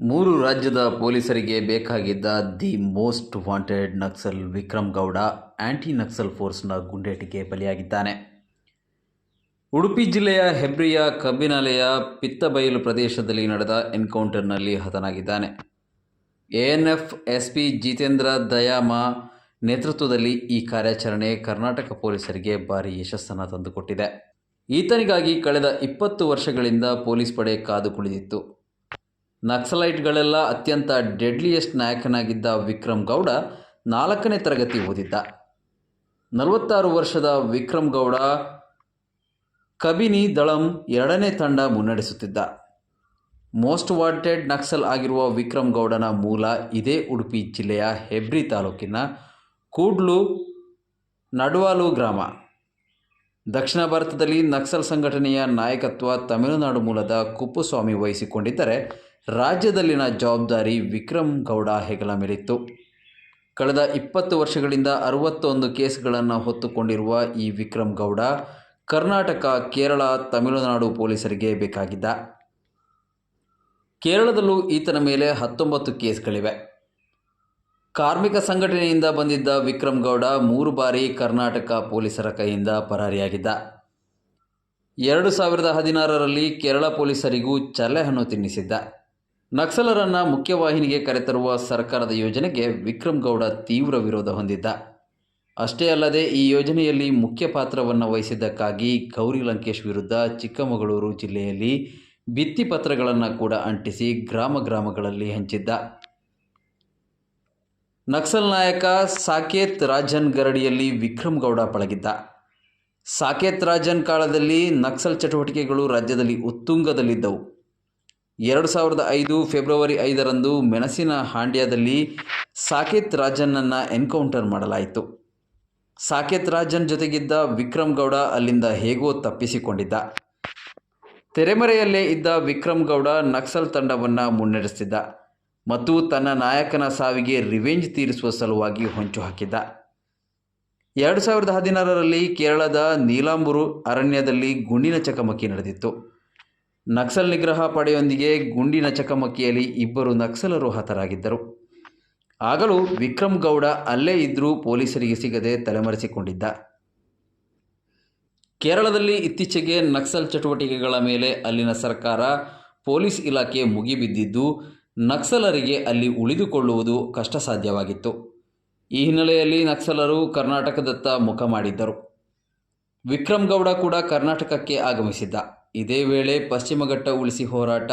ಮೂರು ರಾಜ್ಯದ ಪೊಲೀಸರಿಗೆ ಬೇಕಾಗಿದ್ದ the most wanted Naxal Vikram Gowda anti Naxal ಫೋರ್ಸ್ನ ಗುಂಡೇಟಿಗೆ ಬಲಿಯಾಗಿದ್ದಾನೆ. ಉಡುಪಿ ಜಿಲ್ಲೆಯ ಹೆಬ್ರಿಯ ಕಬ್ಬಿನಾಲೆಯ ಪಿತ್ತಬಯಲು ಪ್ರದೇಶದಲ್ಲಿ ನಡೆದ ಎನ್ಕೌಂಟರ್ನಲ್ಲಿ ಹತನಾಗಿದ್ದಾನೆ. ಎಎನ್ಎಫ್ ಎಸ್ಪಿ ಜಿತೇಂದ್ರ ದಯಾಮ ನೇತೃತ್ವದಲ್ಲಿ ಈ ಕಾರ್ಯಾಚರಣೆ ಕರ್ನಾಟಕ ಪೊಲೀಸರಿಗೆ ಭಾರಿ ಯಶಸ್ಸನ್ನು ತಂದುಕೊಟ್ಟಿದೆ. ಈತನಿಗಾಗಿ ಕಳೆದ ಇಪ್ಪತ್ತು ವರ್ಷಗಳಿಂದ ಪೊಲೀಸ್ ಪಡೆ ಕಾದು ಕುಳಿದಿತ್ತು ನಕ್ಸಲೈಟ್ಗಳೆಲ್ಲ ಅತ್ಯಂತ ಡೆಡ್ಲಿಯೆಸ್ಟ್ ನಾಯಕನಾಗಿದ್ದ ವಿಕ್ರಮ್ ಗೌಡ ನಾಲ್ಕನೇ ತರಗತಿ ಓದಿದ್ದ. ನಲವತ್ತಾರು ವರ್ಷದ ವಿಕ್ರಮ್ ಗೌಡ ಕಬಿನಿ ದಳಂ ಎರಡನೇ ತಂಡ ಮುನ್ನಡೆಸುತ್ತಿದ್ದ. ಮೋಸ್ಟ್ ವಾಂಟೆಡ್ ನಕ್ಸಲ್ ಆಗಿರುವ ವಿಕ್ರಮ್ ಗೌಡನ ಮೂಲ ಇದೇ ಉಡುಪಿ ಜಿಲ್ಲೆಯ ಹೆಬ್ರಿ ತಾಲೂಕಿನ ಕೂಡ್ಲು ನಡ್ವಾಲು ಗ್ರಾಮ. ದಕ್ಷಿಣ ಭಾರತದಲ್ಲಿ ನಕ್ಸಲ್ ಸಂಘಟನೆಯ ನಾಯಕತ್ವ ತಮಿಳುನಾಡು ಮೂಲದ ಕುಪ್ಪುಸ್ವಾಮಿ ವಹಿಸಿಕೊಂಡಿದ್ದರೆ ರಾಜ್ಯದಲ್ಲಿನ ಜವಾಬ್ದಾರಿ ವಿಕ್ರಮ್ ಗೌಡ ಹೆಗಲ ಮೇಲಿತ್ತು. ಕಳೆದ ಇಪ್ಪತ್ತು ವರ್ಷಗಳಿಂದ ಅರವತ್ತೊಂದು ಕೇಸ್ಗಳನ್ನು ಹೊತ್ತುಕೊಂಡಿರುವ ಈ ವಿಕ್ರಮ್ ಗೌಡ ಕರ್ನಾಟಕ, ಕೇರಳ, ತಮಿಳುನಾಡು ಪೊಲೀಸರಿಗೆ ಬೇಕಾಗಿದ್ದ. ಕೇರಳದಲ್ಲೂ ಈತನ ಮೇಲೆ ಹತ್ತೊಂಬತ್ತು ಕೇಸ್ಗಳಿವೆ. ಕಾರ್ಮಿಕ ಸಂಘಟನೆಯಿಂದ ಬಂದಿದ್ದ ವಿಕ್ರಮ್ ಗೌಡ ಮೂರು ಬಾರಿ ಕರ್ನಾಟಕ ಪೊಲೀಸರ ಕೈಯಿಂದ ಪರಾರಿಯಾಗಿದ್ದ. ಎರಡು ಸಾವಿರದ ಹದಿನಾರರಲ್ಲಿ ಕೇರಳ ಪೊಲೀಸರಿಗೂ ಚಲ್ಲೆಹಣ್ಣು ತಿನ್ನಿಸಿದ್ದ. ನಕ್ಸಲರನ್ನ ಮುಖ್ಯವಾಹಿನಿಗೆ ಕರೆತರುವ ಸರ್ಕಾರದ ಯೋಜನೆಗೆ ವಿಕ್ರಮ್ ಗೌಡ ತೀವ್ರ ವಿರೋಧ ಹೊಂದಿದ್ದ. ಅಷ್ಟೇ ಅಲ್ಲದೆ ಈ ಯೋಜನೆಯಲ್ಲಿ ಮುಖ್ಯ ಪಾತ್ರವನ್ನು ವಹಿಸಿದ್ದಕ್ಕಾಗಿ ಗೌರಿ ಲಂಕೇಶ್ ವಿರುದ್ಧ ಚಿಕ್ಕಮಗಳೂರು ಜಿಲ್ಲೆಯಲ್ಲಿ ಭಿತ್ತಿಪತ್ರಗಳನ್ನು ಕೂಡ ಅಂಟಿಸಿ ಗ್ರಾಮ ಗ್ರಾಮಗಳಲ್ಲಿ ಹಂಚಿದ್ದ. ನಕ್ಸಲ್ ನಾಯಕ ಸಾಕೇತ್ ರಾಜನ್ ಗರಡಿಯಲ್ಲಿ ವಿಕ್ರಮ್ ಗೌಡ ಪಳಗಿದ್ದ. ಸಾಕೇತ್ ರಾಜನ್ ಕಾಲದಲ್ಲಿ ನಕ್ಸಲ್ ಚಟುವಟಿಕೆಗಳು ರಾಜ್ಯದಲ್ಲಿ ಉತ್ತುಂಗದಲ್ಲಿದ್ದವು. ಎರಡು ಸಾವಿರದ ಐದು ಫೆಬ್ರವರಿ ಐದರಂದು ಮೆಣಸಿನ ಹಾಂಡ್ಯದಲ್ಲಿ ಸಾಕೇತ್ ರಾಜನನ್ನು ಎನ್ಕೌಂಟರ್ ಮಾಡಲಾಯಿತು. ಸಾಕೇತ್ ರಾಜನ್ ಜೊತೆಗಿದ್ದ ವಿಕ್ರಮ್ ಗೌಡ ಅಲ್ಲಿಂದ ಹೇಗೋ ತಪ್ಪಿಸಿಕೊಂಡಿದ್ದ. ತೆರೆಮರೆಯಲ್ಲೇ ಇದ್ದ ವಿಕ್ರಮ್ ಗೌಡ ನಕ್ಸಲ್ ತಂಡವನ್ನು ಮುನ್ನಡೆಸ್ತಿದ್ದ ಮತ್ತು ತನ್ನ ನಾಯಕನ ಸಾವಿಗೆ ರಿವೆಂಜ್ ತೀರಿಸುವ ಸಲುವಾಗಿ ಹೊಂಚು ಹಾಕಿದ್ದ. ಎರಡು ಸಾವಿರದ ಹದಿನಾರರಲ್ಲಿ ಕೇರಳದ ನೀಲಾಂಬೂರು ಅರಣ್ಯದಲ್ಲಿ ಗುಂಡಿನ ಚಕಮಕಿ ನಡೆದಿತ್ತು. ನಕ್ಸಲ್ ನಿಗ್ರಹ ಪಡೆಯೊಂದಿಗೆ ಗುಂಡಿನ ಚಕಮಕಿಯಲ್ಲಿ ಇಬ್ಬರು ನಕ್ಸಲರು ಹತರಾಗಿದ್ದರು. ಆಗಲೂ ವಿಕ್ರಮ್ ಗೌಡ ಅಲ್ಲೇ ಇದ್ದರೂ ಪೊಲೀಸರಿಗೆ ಸಿಗದೆ ತಲೆಮರೆಸಿಕೊಂಡಿದ್ದ. ಕೇರಳದಲ್ಲಿ ಇತ್ತೀಚೆಗೆ ನಕ್ಸಲ್ ಚಟುವಟಿಕೆಗಳ ಮೇಲೆ ಅಲ್ಲಿನ ಸರ್ಕಾರ ಪೊಲೀಸ್ ಇಲಾಖೆ ಮುಗಿಬಿದ್ದಿದ್ದು, ನಕ್ಸಲರಿಗೆ ಅಲ್ಲಿ ಉಳಿದುಕೊಳ್ಳುವುದು ಕಷ್ಟ ಸಾಧ್ಯವಾಗಿತ್ತು ಈ ಹಿನ್ನೆಲೆಯಲ್ಲಿ ನಕ್ಸಲರು ಕರ್ನಾಟಕದತ್ತ ಮುಖ ಮಾಡಿದ್ದರು. ವಿಕ್ರಮ್ ಗೌಡ ಕೂಡ ಕರ್ನಾಟಕಕ್ಕೆ ಆಗಮಿಸಿದ್ದ. ಇದೇ ವೇಳೆ ಪಶ್ಚಿಮಘಟ್ಟ ಉಳಿಸಿ ಹೋರಾಟ,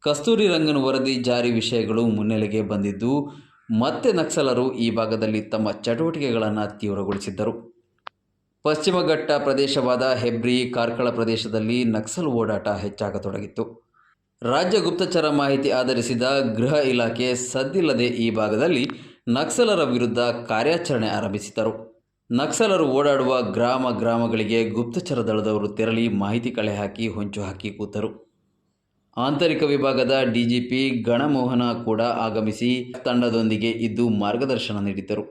ಕಸ್ತೂರಿ ರಂಗನ್ ವರದಿ ಜಾರಿ ವಿಷಯಗಳು ಮುನ್ನೆಲೆಗೆ ಬಂದಿದ್ದು, ಮತ್ತೆ ನಕ್ಸಲರು ಈ ಭಾಗದಲ್ಲಿ ತಮ್ಮ ಚಟುವಟಿಕೆಗಳನ್ನು ತೀವ್ರಗೊಳಿಸಿದ್ದರು. ಪಶ್ಚಿಮ ಘಟ್ಟ ಪ್ರದೇಶವಾದ ಹೆಬ್ರಿ, ಕಾರ್ಕಳ ಪ್ರದೇಶದಲ್ಲಿ ನಕ್ಸಲ್ ಓಡಾಟ ಹೆಚ್ಚಾಗತೊಡಗಿತ್ತು. ರಾಜ್ಯ ಗುಪ್ತಚರ ಮಾಹಿತಿ ಆಧರಿಸಿದ ಗೃಹ ಇಲಾಖೆ ಸದ್ದಿಲ್ಲದೆ ಈ ಭಾಗದಲ್ಲಿ ನಕ್ಸಲರ ವಿರುದ್ಧ ಕಾರ್ಯಾಚರಣೆ ಆರಂಭಿಸಿದರು ನಕ್ಸಲರು ಓಡಾಡುವ ಗ್ರಾಮ ಗ್ರಾಮಗಳಿಗೆ ಗುಪ್ತಚರ ದಳದವರು ತೆರಳಿ ಮಾಹಿತಿ ಕಳೆ ಹಾಕಿ ಹೊಂಚು ಹಾಕಿ ಕೂತರು. ಆಂತರಿಕ ವಿಭಾಗದ ಡಿಜಿಪಿ ಗಣಮೋಹನ ಕೂಡ ಆಗಮಿಸಿ ತಂಡದೊಂದಿಗೆ ಇದ್ದು ಮಾರ್ಗದರ್ಶನ ನೀಡಿದ್ದರು.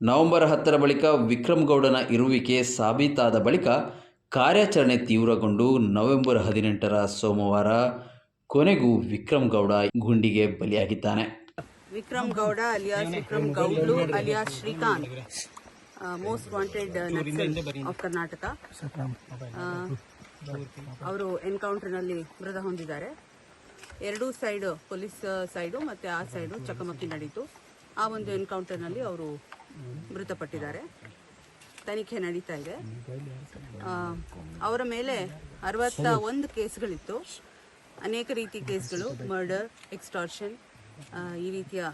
ನವೆಂಬರ್ ಹತ್ತರ ಬಳಿಕ ವಿಕ್ರಮ್ ಗೌಡನ ಇರುವಿಕೆ ಸಾಬೀತಾದ ಬಳಿಕ ಕಾರ್ಯಾಚರಣೆ ತೀವ್ರಗೊಂಡು ನವೆಂಬರ್ ಹದಿನೆಂಟರ ಸೋಮವಾರ ಕೊನೆಗೂ ವಿಕ್ರಮ್ ಗೌಡ ಗುಂಡಿಗೆ ಬಲಿಯಾಗಿದ್ದಾನೆ. Vikram Gowda, alias Vikram alias Srikanth. Most wanted Naxal of Karnataka ಅವರು ಎನ್ಕೌಂಟರ್ನಲ್ಲಿ ಮೃತ ಹೊಂದಿದ್ದಾರೆ. ಎರಡೂ ಸೈಡ್ ಪೊಲೀಸ್ ಸೈಡು ಮತ್ತೆ ಆ ಸೈಡು ಚಕಮಕಿ ನಡೀತು. ಆ ಒಂದು ಎನ್ಕೌಂಟರ್ನಲ್ಲಿ ಅವರು ಮೃತಪಟ್ಟಿದ್ದಾರೆ. ತನಿಖೆ ನಡೀತಾ ಇದೆ. ಅವರ ಮೇಲೆ ಅರವತ್ತ ಒಂದು ಕೇಸ್ಗಳಿತ್ತು. ಅನೇಕ ರೀತಿ ಕೇಸ್ಗಳು ಮರ್ಡರ್ ಎಕ್ಸ್ಟಾರ್ಷನ್ ಈ ರೀತಿಯ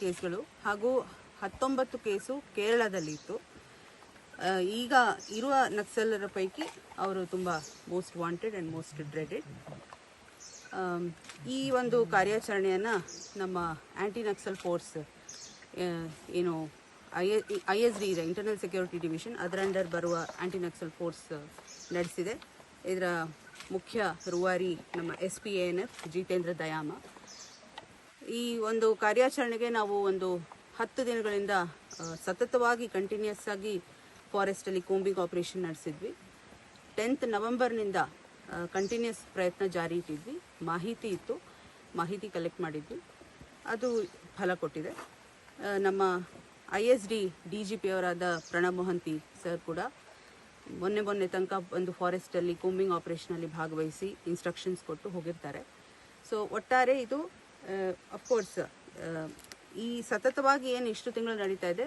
ಕೇಸ್ಗಳು. ಹಾಗೂ ಹತ್ತೊಂಬತ್ತು ಕೇಸು ಕೇರಳದಲ್ಲಿ ಇತ್ತು ಈಗ ಇರುವ ನಕ್ಸಲರ ಪೈಕಿ ಅವರು ತುಂಬ most wanted and most dreaded ಈ ಒಂದು ಕಾರ್ಯಾಚರಣೆಯನ್ನು ನಮ್ಮ ಆ್ಯಂಟಿ ನಕ್ಸಲ್ ಫೋರ್ಸ್ ಏನು ಐ ಎಸ್ ಡಿ ಇದೆ ಇಂಟರ್ನಲ್ ಸೆಕ್ಯೂರಿಟಿ ಡಿವಿಷನ್ ಅದರ ಅಂಡರ್ ಬರುವ ಆ್ಯಂಟಿ ನಕ್ಸಲ್ ಫೋರ್ಸ್ ನಡೆಸಿದೆ. ಇದರ ಮುಖ್ಯ ರೂವಾರಿ ನಮ್ಮ S P A N F Jitendra Dayama. ಈ ಒಂದು ಕಾರ್ಯಾಚರಣೆಗೆ ನಾವು ಒಂದು ಹತ್ತು ದಿನಗಳಿಂದ ಸತತವಾಗಿ ಕಂಟಿನ್ಯೂಸ್ ಆಗಿ ಫಾರೆಸ್ಟಲ್ಲಿ ಕೂಂಬಿಂಗ್ ಆಪರೇಷನ್ ನಡೆಸಿದ್ವಿ. ಟೆಂತ್ ನವೆಂಬರ್ನಿಂದ ಕಂಟಿನ್ಯೂಸ್ ಪ್ರಯತ್ನ ಜಾರಿ ಇಟ್ಟಿದ್ವಿ. ಮಾಹಿತಿ ಇತ್ತು. ಮಾಹಿತಿ ಕಲೆಕ್ಟ್ ಮಾಡಿದ್ವಿ. ಅದು ಫಲ ಕೊಟ್ಟಿದೆ. ನಮ್ಮ I S D D G P ಅವರಾದ Pranab Mohanty sir ಕೂಡ ಮೊನ್ನೆ ಮೊನ್ನೆ ತನಕ ಒಂದು ಫಾರೆಸ್ಟಲ್ಲಿ ಕೂಂಬಿಂಗ್ ಆಪರೇಷನಲ್ಲಿ ಭಾಗವಹಿಸಿ ಇನ್ಸ್ಟ್ರಕ್ಷನ್ಸ್ ಕೊಟ್ಟು ಹೋಗಿರ್ತಾರೆ. ಸೊ ಒಟ್ಟಾರೆ ಇದು ಅಫ್ಕೋರ್ಸ್ ಈ ಸತತವಾಗಿ ಏನು ಇಷ್ಟು ತಿಂಗಳು ನಡೀತಾ ಇದೆ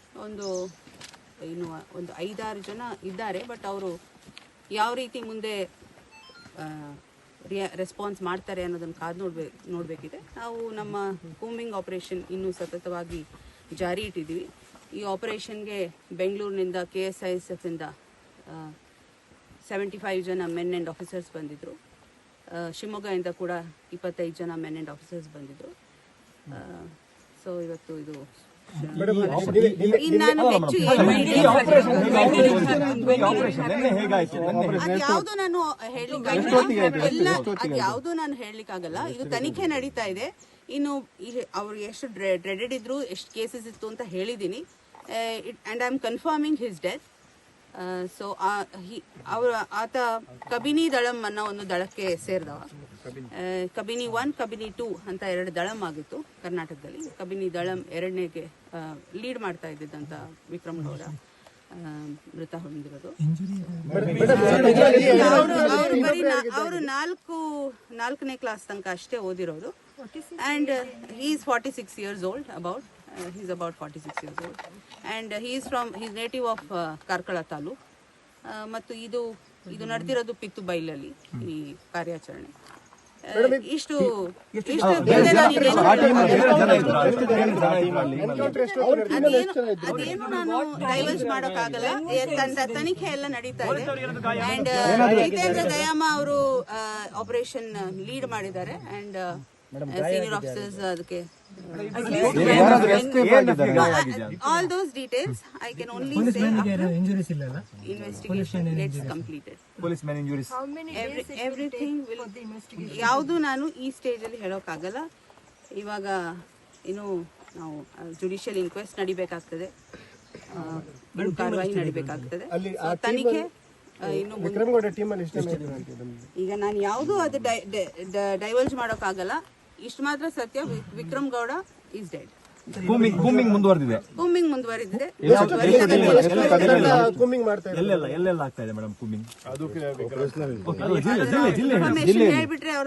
ಒಂದು ಏನು, ಒಂದು ಐದಾರು ಜನ ಇದ್ದಾರೆ ಬಟ್ ಅವರು ಯಾವ ರೀತಿ ಮುಂದೆ ರಿಯ ರೆಸ್ಪಾನ್ಸ್ ಮಾಡ್ತಾರೆ ಅನ್ನೋದನ್ನು ಕಾದು ನೋಡ್ಬೇಕು ನೋಡಬೇಕಿದೆ. ನಾವು ನಮ್ಮ ಕೂಂಬಿಂಗ್ ಆಪರೇಷನ್ ಇನ್ನೂ ಸತತವಾಗಿ ಜಾರಿ ಇಟ್ಟಿದ್ದೀವಿ. ಈ ಆಪರೇಷನ್ಗೆ ಬೆಂಗಳೂರಿನಿಂದ ಕೆ ಎಸ್ ಐ ಎಸ್ ಎಫಿಂದ ಸೆವೆಂಟಿ ಫೈವ್ ಜನ ಮೆನ್ ಆ್ಯಂಡ್ ಆಫೀಸರ್ಸ್ ಬಂದಿದ್ದರು ಶಿವಮೊಗ್ಗದಿಂದ ಕೂಡ ಇಪ್ಪತ್ತೈದು ಜನ ಮೆನ್ ಆ್ಯಂಡ್ ಆಫೀಸರ್ಸ್ ಬಂದಿದ್ದರು ಸೊ ಇವತ್ತು ಇದು ನಾನು ಹೆಚ್ಚು ಯಾವ್ದು ನಾನು ಹೇಳಲಿಕ್ಕಾಗಲ್ಲ ಎಲ್ಲ ಅದ್ ಯಾವ್ದು ನಾನು ಹೇಳಲಿಕ್ಕಾಗಲ್ಲ. ಇದು ತನಿಖೆ ನಡೀತಾ ಇದೆ. ಇನ್ನು ಅವ್ರಿಗೆ ಎಷ್ಟು ಡ್ರೆಡೆಡ್ ಇದ್ರು ಎಷ್ಟು ಕೇಸಸ್ ಇತ್ತು ಅಂತ ಹೇಳಿದೀನಿ and I am confirming his death so ಅವರು ಆತ ಕಬಿನಿ ದಳಂ ಅನ್ನೋ ಒಂದು ದಳಕ್ಕೆ ಸೇರಿದವ. ಕಬಿನಿ. ಒನ್ ಕಬಿನಿ ಟೂ ಅಂತ ಎರಡು ದಳಂ ಆಗಿತ್ತು. ಕರ್ನಾಟಕದಲ್ಲಿ ಕಬಿನಿ ದಳಂ ಎರಡನೇಗೆ ಲೀಡ್ ಮಾಡ್ತಾ ಇದ್ದಿದ್ದಂತ ವಿಕ್ರಮ್ ಗೌಡ ಮೃತ ಹೊಂದಿರೋದು. ಅವರು ಅವರು ಬರೀ ಅವರು ನಾಲ್ಕು ನಾಲ್ಕನೇ ಕ್ಲಾಸ್ ತನಕ ಅಷ್ಟೇ ಓದಿರೋದು and he is forty six years old about he's about forty six years old and he is from his native of Karkala taluk ಮತ್ತು ಇದು ಇದು ನಡೆದಿರೋದು ಪಿತ್ತು ಬೈಲಲ್ಲಿ ಈ ಕಾರ್ಯಾಚರಣೆ. ಇಷ್ಟು ಇಷ್ಟು ಇನ್ನೇನು ಅದೇನು ನಾನು ಡೈವರ್ಸ್ ಮಾಡೋಕ್ಕಾಗಲ್ಲ ತನಿಖೆ ಎಲ್ಲ ನಡೀತಾ ಇದೆ. ಅಂಡ್ ಜಿತೇಂದ್ರ ದಯಾಮ ಅವರು ಆಪರೇಷನ್ ಲೀಡ್ ಮಾಡಿದ್ದಾರೆ. ಅಂಡ್ ಸೀನಿಯರ್ ಆಫೀಸರ್ಸ್ ಅದಕ್ಕೆ. All those details I can only say injuries ಇಲ್ಲ ಇನ್ವೆಸ್ಟಿಗೇಷನ್ ಗೆಟ್ಸ್ ಕಂಪ್ಲೀಟೆಡ್. ಎವ್ರಿಥಿಂಗ್ ಯಾವುದು ನಾನು ಈ ಸ್ಟೇಜ್ ಅಲ್ಲಿ ಹೇಳೋಕ್ಕಾಗಲ್ಲ. ಇವಾಗ ಏನು ನಾವು ಜುಡಿಷಿಯಲ್ ಇನ್ಕ್ವೆಸ್ಟ್ ನಡಿಬೇಕಾಗ್ತದೆ. ಕಾರ್ಯವಾಹಿ ನಡಿಬೇಕಾಗ್ತದೆ. ತನಿಖೆ ಇನ್ನು? ಈಗ ನಾನು ಯಾವುದು ಅದು ಡೈವರ್ಜ್ ಮಾಡೋಕ್ಕಾಗಲ್ಲ. ಇಷ್ಟು ಮಾತ್ರ ಸತ್ಯ V- Vikram Gowda is dead combing combing ಮುಂದುವರೆದಿದೆ ಕೂಂಬಿಂಗ್ ಮುಂದುವರಿದಿದೆ ಕೂಂಬಿಂಗ್ ಮಾಡ್ತಾ ಇದ್ದಾರೆ ಎಲ್ಲೆಲ್ಲ ಎಲ್ಲೆಲ್ಲ ಆಗ್ತಾ ಇದೆ ಮೇಡಮ್ ಕೂಮಿಂಗ್ ಇನ್ಫಾರ್ಮೇಶನ್ ಹೇಳ್ಬಿಟ್ರೆ ಅವ್ರು